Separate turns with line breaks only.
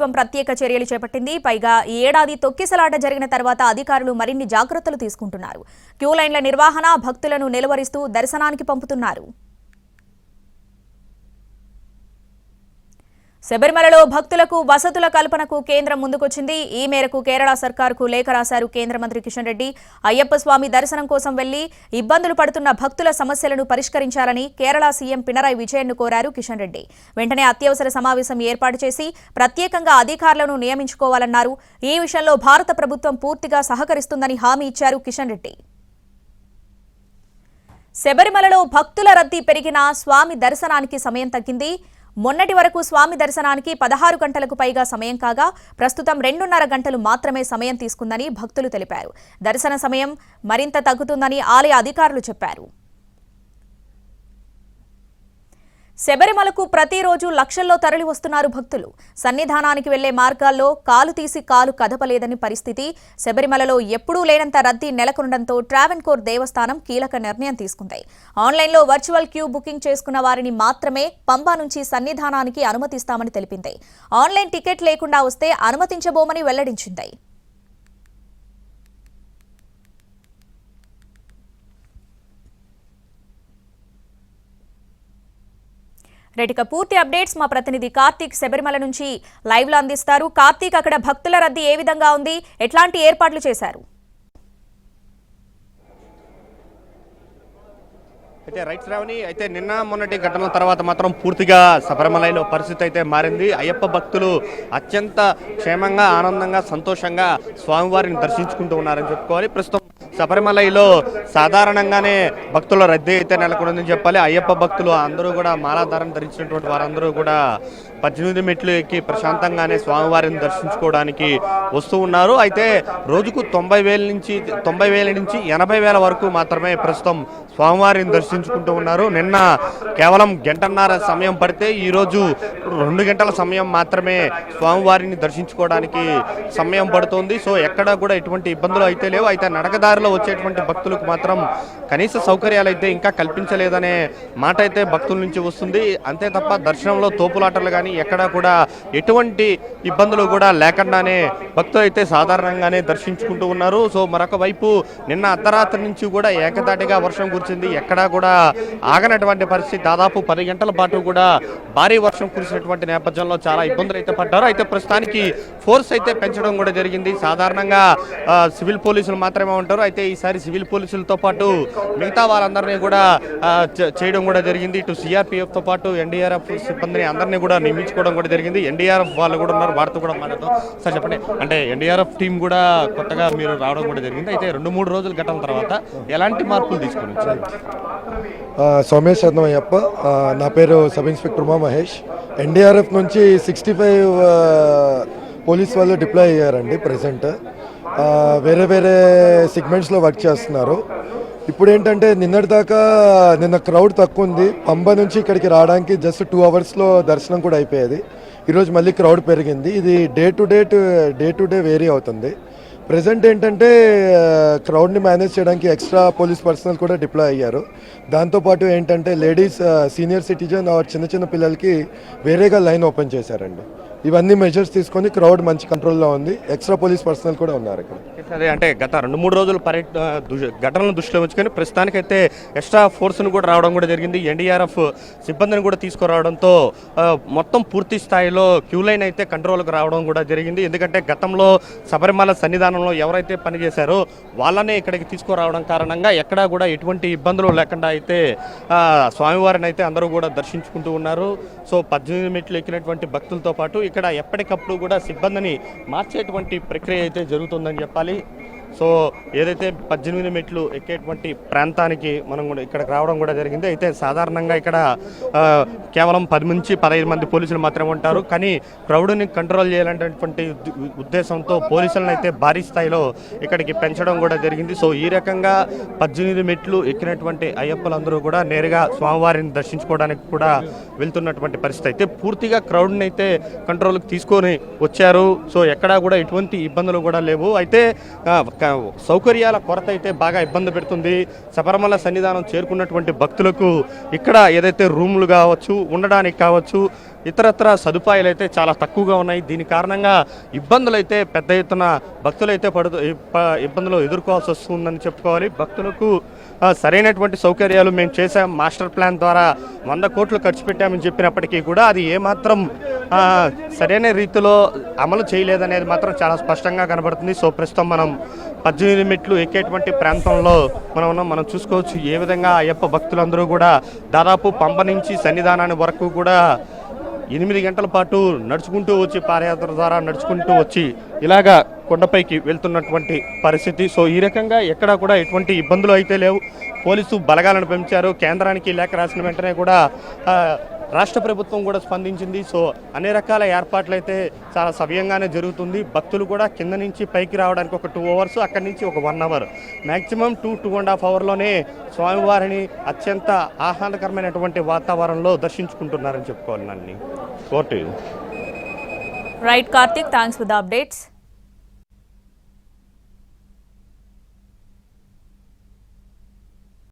ప్రభుత్వం ప్రత్యేక చర్యలు చేపట్టింది. పైగా ఈ ఏడాది తొక్కిసలాట జరిగిన తర్వాత అధికారులు మరిన్ని జాగ్రత్తలు తీసుకుంటున్నారు. క్యూ లైన్ల నిర్వహణ భక్తులను నిలువరిస్తూ దర్శనానికి పంపుతున్నారు. శబరిమలలో భక్తులకు వసతుల కల్పనకు కేంద్రం ముందుకొచ్చింది. ఈ మేరకు కేరళ సర్కార్కు లేఖ రాశారు కేంద్ర మంత్రి కిషన్ రెడ్డి. అయ్యప్ప స్వామి దర్శనం కోసం వెళ్ళి ఇబ్బందులు పడుతున్న భక్తుల సమస్యలను పరిష్కరించాలని కేరళ సీఎం పినరాయి విజయన్ను కోరారు కిషన్ రెడ్డి. వెంటనే అత్యవసర సమావేశం ఏర్పాటు చేసి ప్రత్యేకంగా అధికారులను నియమించుకోవాలన్నారు. ఈ విషయంలో భారత ప్రభుత్వం పూర్తిగా సహకరిస్తుందని హామీ ఇచ్చారు కిషన్ రెడ్డి. శబరిమలలో భక్తుల రద్దీ పెరిగినా స్వామి దర్శనానికి సమయం తగ్గింది. మొన్నటి వరకు స్వామి దర్శనానికి పదహారు గంటలకు పైగా సమయం కాగా ప్రస్తుతం రెండున్నర గంటలు మాత్రమే సమయం తీసుకుందని భక్తులు తెలిపారు. దర్శన సమయం మరింత తగ్గుతుందని ఆలయ అధికారులు చెప్పారు. శబరిమలకు ప్రతిరోజు లక్షల్లో తరలి వస్తున్నారు భక్తులు. సన్నిధానానికి వెళ్ళే మార్గాల్లో కాలు తీసి కాలు కదపలేదని పరిస్థితి. శబరిమలలో ఎప్పుడూ లేనంత రద్దీ నెలకొనడంతో ట్రావెన్కోర్ దేవస్థానం కీలక నిర్ణయం తీసుకుంది. ఆన్లైన్లో వర్చువల్ క్యూ బుకింగ్ చేసుకున్న వారిని మాత్రమే పంబా నుంచి సన్నిధానానికి అనుమతిస్తామని తెలిపింది. ఆన్లైన్ టికెట్ లేకుండా వస్తే అనుమతించబోమని వెల్లడించింది. రైట్ పూర్తి అప్డేట్స్ మా ప్రతినిధి కార్తీక్ శబరిమల నుంచి లైవ్లో అందిస్తారు. కార్తీక్ అక్కడ భక్తుల రద్దీ ఏ విధంగా ఉంది? ఎట్లాంటి ఏర్పాట్లు చేశారు?
అయితే రైట్ శ్రావణి అయితే నిన్న మొన్నటి ఘటనల తర్వాత మాత్రం పూర్తిగా శబరిమలలో పరిస్థితి అయితే మారింది. అయ్యప్ప భక్తులు అత్యంత క్షేమంగా ఆనందంగా సంతోషంగా స్వామివారిని దర్శించుకుంటూ ఉన్నారని చెప్పుకోవాలి. ప్రస్తుతం శబరిమలలో సాధారణంగానే భక్తుల రద్దీ అయితే నెలకొందని చెప్పాలి. అయ్యప్ప భక్తులు అందరూ కూడా మాలాధారం ధరించినటువంటి వారందరూ కూడా పద్దెనిమిది మెట్లు ఎక్కి ప్రశాంతంగానే స్వామివారిని దర్శించుకోవడానికి వస్తూ ఉన్నారు. అయితే రోజుకు తొంభై వేల నుంచి తొంభై వేల నుంచి ఎనభై వేల వరకు మాత్రమే ప్రస్తుతం స్వామివారిని దర్శించుకుంటూ ఉన్నారు. నిన్న కేవలం గంటన్నర సమయం పడితే ఈరోజు రెండు గంటల సమయం మాత్రమే స్వామివారిని దర్శించుకోవడానికి సమయం పడుతోంది. సో ఎక్కడా కూడా ఎటువంటి ఇబ్బందులు అయితే లేవు. అయితే నడకదారిలో వచ్చేటువంటి భక్తులకు మాత్రం కనీస సౌకర్యాలు అయితే ఇంకా కల్పించలేదనే మాట అయితే భక్తుల నుంచి వస్తుంది. అంతే తప్ప దర్శనంలో తోపులాటలు కానీ ఎక్కడా కూడా ఎటువంటి ఇబ్బందులు కూడా లేకుండానే భక్తులు అయితే సాధారణంగానే దర్శించుకుంటూ ఉన్నారు. సో మరొక వైపు నిన్న అర్ధరాత్రి నుంచి కూడా ఏకదాటిగా వర్షం కురిచింది ఎక్కడా కూడా ఆగనటువంటి పరిస్థితి దాదాపు పది గంటల పాటు కూడా భారీ వర్షం కురిసినటువంటి నేపథ్యంలో చాలా ఇబ్బందులు అయితే పడ్డారు. అయితే ప్రస్తుతానికి ఫోర్స్ అయితే పెంచడం కూడా జరిగింది. సాధారణంగా సివిల్ పోలీసులు మాత్రమే ఉంటారు. అయితే ఈసారి సివిల్ పోలీసులతో పాటు మిగతా వారందరినీ కూడా చేయడం కూడా జరిగింది. ఇటు సిఆర్పిఎఫ్తో పాటు ఎన్డీఆర్ఎఫ్ సిబ్బందిని అందరినీ కూడా నియమించుకోవడం కూడా జరిగింది. ఎన్డీఆర్ఎఫ్ వాళ్ళు కూడా ఉన్నారు వారితో కూడా మాట్లాడతాం సార్ చెప్పండి. అంటే ఎన్డీఆర్ఎఫ్ టీం కూడా కొత్తగా మీరు రావడం కూడా జరిగింది. అయితే రెండు మూడు రోజుల ఘటన తర్వాత ఎలాంటి మార్పులు తీసుకుని వచ్చారు?
సోమేష్ అన్నమయ్యప్ప నా పేరు sub inspector Uma Mahesh. NDRF నుంచి సిక్స్టీ ఫైవ్ పోలీస్ వాళ్ళు డిప్లాయ్ అయ్యారండి ప్రజెంట్ వేరే వేరే సెగ్మెంట్స్లో వర్క్ చేస్తున్నారు. ఇప్పుడు ఏంటంటే నిన్నటి దాకా నిన్న క్రౌడ్ తక్కువ ఉంది పంబ నుంచి ఇక్కడికి రావడానికి జస్ట్ టూ అవర్స్లో దర్శనం కూడా అయిపోయేది. ఈరోజు మళ్ళీ క్రౌడ్ పెరిగింది. ఇది day to day day to day vary అవుతుంది. ప్రజెంట్ ఏంటంటే uh, క్రౌడ్ని మేనేజ్ చేయడానికి ఎక్స్ట్రా పోలీస్ పర్సనల్ కూడా డిప్లాయ్ అయ్యారు. దాంతోపాటు ఏంటంటే లేడీస్ సీనియర్ సిటిజన్ ఆర్ చిన్న చిన్న పిల్లలకి వేరేగా లైన్ ఓపెన్ చేశారండి. ఇవన్నీ మెజర్స్ తీసుకొని క్రౌడ్ మంచి కంట్రోల్లో ఉంది. ఎక్స్ట్రా పోలీస్ పర్సనల్ కూడా ఉన్నారు ఇక్కడ.
అదే అంటే గత రెండు మూడు రోజులు పర్యట ఘటనలను దృష్టిలో ఉంచుకొని ప్రస్తుతానికైతే ఎక్స్ట్రా ఫోర్స్ను కూడా రావడం కూడా జరిగింది. ఎన్డీఆర్ఎఫ్ సిబ్బందిని కూడా తీసుకురావడంతో మొత్తం పూర్తి స్థాయిలో క్యూ లైన్ అయితే కంట్రోల్కి రావడం కూడా జరిగింది. ఎందుకంటే గతంలో శబరిమల సన్నిధానంలో ఎవరైతే పనిచేశారో వాళ్ళనే ఇక్కడికి తీసుకురావడం కారణంగా ఎక్కడా కూడా ఎటువంటి ఇబ్బందులు లేకుండా అయితే స్వామివారిని అయితే అందరూ కూడా దర్శించుకుంటూ ఉన్నారు. సో పద్దెనిమిది మెట్లు ఎక్కినటువంటి భక్తులతో పాటు ఇక్కడ ఎప్పటికప్పుడు కూడా సిబ్బందిని మార్చేటువంటి ప్రక్రియ అయితే జరుగుతుందని చెప్పాలి. సో ఏదైతే పద్దెనిమిది మెట్లు ఎక్కేటువంటి ప్రాంతానికి మనం కూడా ఇక్కడికి రావడం కూడా జరిగింది. అయితే సాధారణంగా ఇక్కడ కేవలం పది నుంచి పదహైదు మంది పోలీసులు మాత్రమే ఉంటారు. కానీ క్రౌడ్ని కంట్రోల్ చేయాలనేటువంటి ఉద్దేశంతో పోలీసులను అయితే భారీ స్థాయిలో ఇక్కడికి పెంచడం కూడా జరిగింది. సో ఈ రకంగా పద్దెనిమిది మెట్లు ఎక్కినటువంటి అయ్యప్పలందరూ కూడా నేరుగా స్వామివారిని దర్శించుకోవడానికి కూడా వెళ్తున్నటువంటి పరిస్థితి అయితే పూర్తిగా క్రౌడ్ని అయితే కంట్రోల్కి తీసుకొని వచ్చారు. సో ఎక్కడా కూడా ఎటువంటి ఇబ్బందులు కూడా లేవు. అయితే సౌకర్యాల కొరత అయితే బాగా ఇబ్బంది పెడుతుంది. శబరిమల సన్నిధానం చేరుకున్నటువంటి భక్తులకు ఇక్కడ ఏదైతే రూములు కావచ్చు ఉండడానికి కావచ్చు ఇతరత్ర సదుపాయాలు అయితే చాలా తక్కువగా ఉన్నాయి. దీని కారణంగా ఇబ్బందులు అయితే పెద్ద ఎత్తున భక్తులు అయితే పడుతూ ఇబ్బందులు ఎదుర్కోవాల్సి వస్తుందని చెప్పుకోవాలి. భక్తులకు సరైనటువంటి సౌకర్యాలు మేము చేసాం మాస్టర్ ప్లాన్ ద్వారా వంద కోట్లు ఖర్చు పెట్టామని చెప్పినప్పటికీ కూడా అది ఏమాత్రం సరైన రీతిలో అమలు చేయలేదనేది మాత్రం చాలా స్పష్టంగా కనబడుతుంది. సో ప్రస్తుతం మనం పద్దెనిమిది మెట్లు ఎక్కేటువంటి ప్రాంతంలో మనం ఉన్నాం. మనం చూసుకోవచ్చు ఏ విధంగా అయ్యప్ప భక్తులందరూ కూడా దాదాపు పంప నుంచి సన్నిధానాన్ని వరకు కూడా ఎనిమిది గంటల పాటు నడుచుకుంటూ వచ్చి పాదయాత్ర ద్వారా నడుచుకుంటూ వచ్చి ఇలాగా కొండపైకి వెళ్తున్నటువంటి పరిస్థితి. సో ఈ రకంగా ఎక్కడా కూడా ఎటువంటి ఇబ్బందులు అయితే లేవు. పోలీసు బలగాలను పెంచారు. కేంద్రానికి లేఖ రాసిన వెంటనే కూడా రాష్ట్ర ప్రభుత్వం కూడా స్పందించింది. సో అన్ని రకాల ఏర్పాట్లు అయితే చాలా సవ్యంగానే జరుగుతుంది. భక్తులు కూడా కింద నుంచి పైకి రావడానికి ఒక టూ అవర్స్ అక్కడి నుంచి ఒక one hour. Maximum two two and half అవర్లోనే స్వామివారిని అత్యంత ఆహ్లాదకరమైనటువంటి వాతావరణంలో దర్శించుకుంటున్నారని చెప్పుకోవాలి నన్ను. కోర్టు
right Karthik thanks for the updates